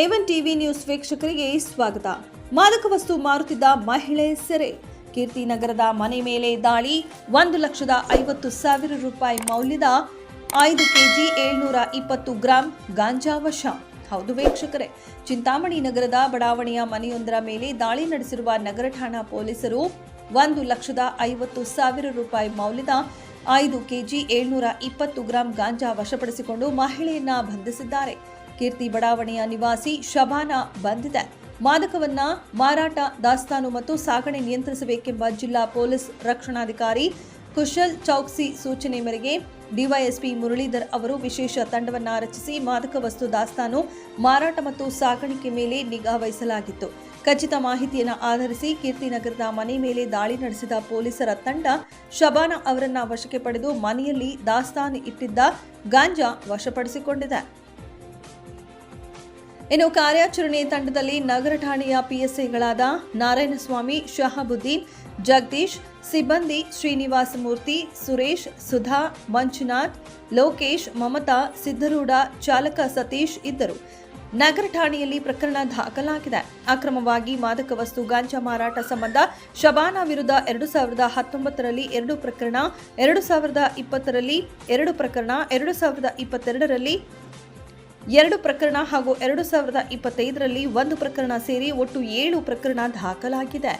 A one TV news ವೀಕ್ಷಕರಿಗೆ ಸ್ವಾಗತ. ಮಾದಕ ವಸ್ತು ಮಾರುತ್ತಿದ್ದ ಮಹಿಳೆ ಸೆರೆ. ಕೀರ್ತಿನಗರದ ಮನೆ ಮೇಲೆ ದಾಳಿ, ಒಂದು ಲಕ್ಷದ ಐವತ್ತು ಸಾವಿರ ರೂಪಾಯಿ ಮೌಲ್ಯದ ಐದು ಕೆಜಿ ಏಳ್ನೂರ ಇಪ್ಪತ್ತು ಗ್ರಾಂ ಗಾಂಜಾ ವಶ. ಹೌದು ವೀಕ್ಷಕರೇ, ಚಿಂತಾಮಣಿ ನಗರದ ಬಡಾವಣೆಯ ಮನೆಯೊಂದರ ಮೇಲೆ ದಾಳಿ ನಡೆಸಿರುವ ನಗರ ಠಾಣಾ ಪೊಲೀಸರು ಒಂದು ಲಕ್ಷದ ಐವತ್ತು ಸಾವಿರ ರೂಪಾಯಿ ಮೌಲ್ಯದ ಐದು ಕೆಜಿ ಏಳ್ನೂರ ಇಪ್ಪತ್ತು ಗ್ರಾಂ ಗಾಂಜಾ ವಶಪಡಿಸಿಕೊಂಡು ಮಹಿಳೆಯನ್ನ ಬಂಧಿಸಿದ್ದಾರೆ. ಕೀರ್ತಿ ಬಡಾವಣೆಯ ನಿವಾಸಿ ಶಬಾನ ಬಂಧಿತ ಮಾದಕವನ್ನ ಮಾರಾಟ, ದಾಸ್ತಾನು ಮತ್ತು ಸಾಗಣೆ ನಿಯಂತ್ರಿಸಬೇಕೆಂಬ ಜಿಲ್ಲಾ ಪೊಲೀಸ್ ರಕ್ಷಣಾಧಿಕಾರಿ ಕುಶಲ್ ಚೌಕ್ಸಿ ಸೂಚನೆ ಮೇರೆಗೆ ಡಿವೈಎಸ್ಪಿ ಮುರಳೀಧರ್ ಅವರು ವಿಶೇಷ ತಂಡವನ್ನ ರಚಿಸಿ ಮಾದಕ ವಸ್ತು, ದಾಸ್ತಾನು, ಮಾರಾಟ ಮತ್ತು ಸಾಗಾಣಿಕೆ ಮೇಲೆ ನಿಗಾ ವಹಿಸಲಾಗಿತ್ತು. ಖಚಿತ ಮಾಹಿತಿಯನ್ನು ಆಧರಿಸಿ ಕೀರ್ತಿನಗರದ ಮನೆ ಮೇಲೆ ದಾಳಿ ನಡೆಸಿದ ಪೊಲೀಸರ ತಂಡ ಶಬಾನ ಅವರನ್ನ ವಶಕ್ಕೆ ಪಡೆದು ಮನೆಯಲ್ಲಿ ದಾಸ್ತಾನು ಇಟ್ಟಿದ್ದ ಗಾಂಜಾ ವಶಪಡಿಸಿಕೊಂಡಿದೆ. ಇನ್ನು ಕಾರ್ಯಾಚರಣೆ ತಂಡದಲ್ಲಿ ನಗರ ಠಾಣೆಯ ಪಿಎಸ್ಐಗಳಾದ ನಾರಾಯಣಸ್ವಾಮಿ, ಶಹಾಬುದ್ದೀನ್, ಜಗದೀಶ್, ಸಿಬ್ಬಂದಿ, ಶ್ರೀನಿವಾಸ ಮೂರ್ತಿ, ಸುರೇಶ್, ಸುಧಾ, ಮಂಜುನಾಥ್, ಲೋಕೇಶ್, ಮಮತಾ ಸಿದ್ದರೂಢ ಚಾಲಕ ಸತೀಶ್ ಇದ್ದರು. ನಗರ ಠಾಣೆಯಲ್ಲಿ ಪ್ರಕರಣ ದಾಖಲಾಗಿದೆ. ಅಕ್ರಮವಾಗಿ ಮಾದಕ ವಸ್ತು, ಗಾಂಜಾ ಮಾರಾಟ ಸಂಬಂಧ ಶಬಾನಾ ವಿರುದ್ಧ ಎರಡು ಸಾವಿರದ ಹತ್ತೊಂಬತ್ತರಲ್ಲಿ ಎರಡು ಪ್ರಕರಣ, ಎರಡು ಸಾವಿರದ ಇಪ್ಪತ್ತರಲ್ಲಿ ಎರಡು ಪ್ರಕರಣ, ಎರಡು ಸಾವಿರದ ಇಪ್ಪತ್ತೆರಡರಲ್ಲಿ ಎರಡು ಪ್ರಕರಣ ಹಾಗೂ ಎರಡು ಸಾವಿರದ ಇಪ್ಪತ್ತೈದರಲ್ಲಿ ಒಂದು ಪ್ರಕರಣ ಸೇರಿ ಒಟ್ಟು ಏಳು ಪ್ರಕರಣ ದಾಖಲಾಗಿದೆ.